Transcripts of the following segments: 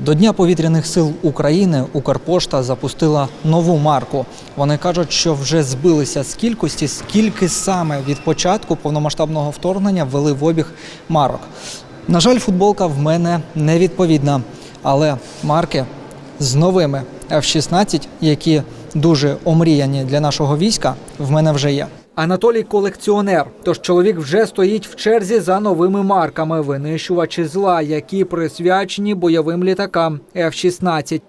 До Дня повітряних сил України Укрпошта запустила нову марку. Вони кажуть, що вже збилися з кількості, скільки саме від початку повномасштабного вторгнення ввели в обіг марок. На жаль, футболка в мене невідповідна, але марки з новими F-16, які дуже омріяні для нашого війська, в мене вже є. Анатолій колекціонер. Тож чоловік вже стоїть в черзі за новими марками винищувачі зла, які присвячені бойовим літакам F-16.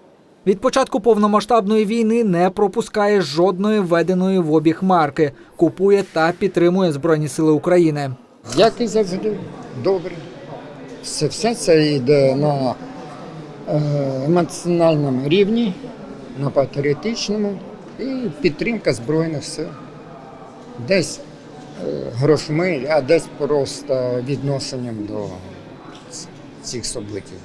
Від початку повномасштабної війни не пропускає жодної введеної в обіг марки. Купує та підтримує Збройні Сили України. Як і завжди, добре. Все, все це йде на е, емоціональному рівні, на патріотичному і підтримка Збройних сил. Десь е, грошми, а десь просто відношенням до цих событий.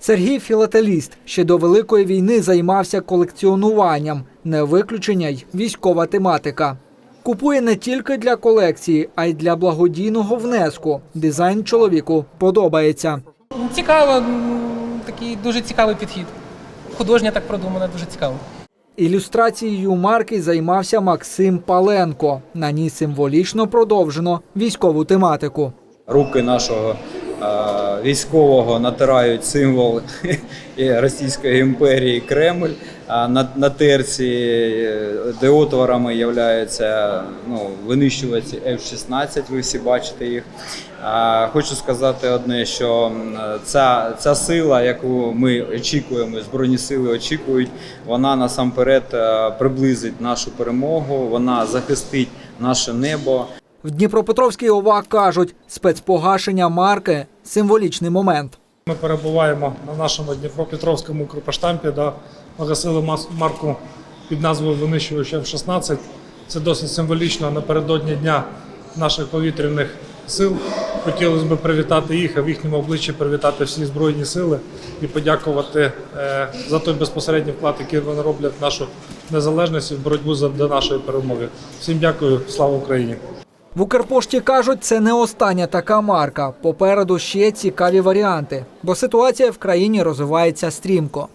Сергій філателіст ще до великої війни займався колекціонуванням, не виключення й військова тематика. Купує не тільки для колекції, а й для благодійного внеску. Дизайн чоловіку подобається. Цікаво, такий дуже цікавий підхід. Художня так продумана, дуже цікаво. Ілюстрацією марки займався Максим Паленко. На ній символічно продовжено військову тематику. руки нашого військового натирають символ Російської імперії Кремль. На, на терці е, деотворами являються ну, винищувачі F-16, ви всі бачите їх. А, хочу сказати одне, що ця, ця сила, яку ми очікуємо, Збройні сили очікують, вона насамперед е, приблизить нашу перемогу, вона захистить наше небо. В Дніпропетровській ОВА кажуть, спецпогашення марки символічний момент. Ми перебуваємо на нашому Дніпропетровському Укрпоштампі, де погасили марку під назвою Винищувач F-16. Це досить символічно напередодні Дня наших повітряних сил. Хотілося б привітати їх, а в їхньому обличчі привітати всі Збройні сили і подякувати е, за той безпосередній вклад, який вони роблять в нашу незалежність і в боротьбу за нашої перемоги. Всім дякую, слава Україні! В Укрпошті кажуть, це не остання така марка. Попереду ще цікаві варіанти, бо ситуація в країні розвивається стрімко.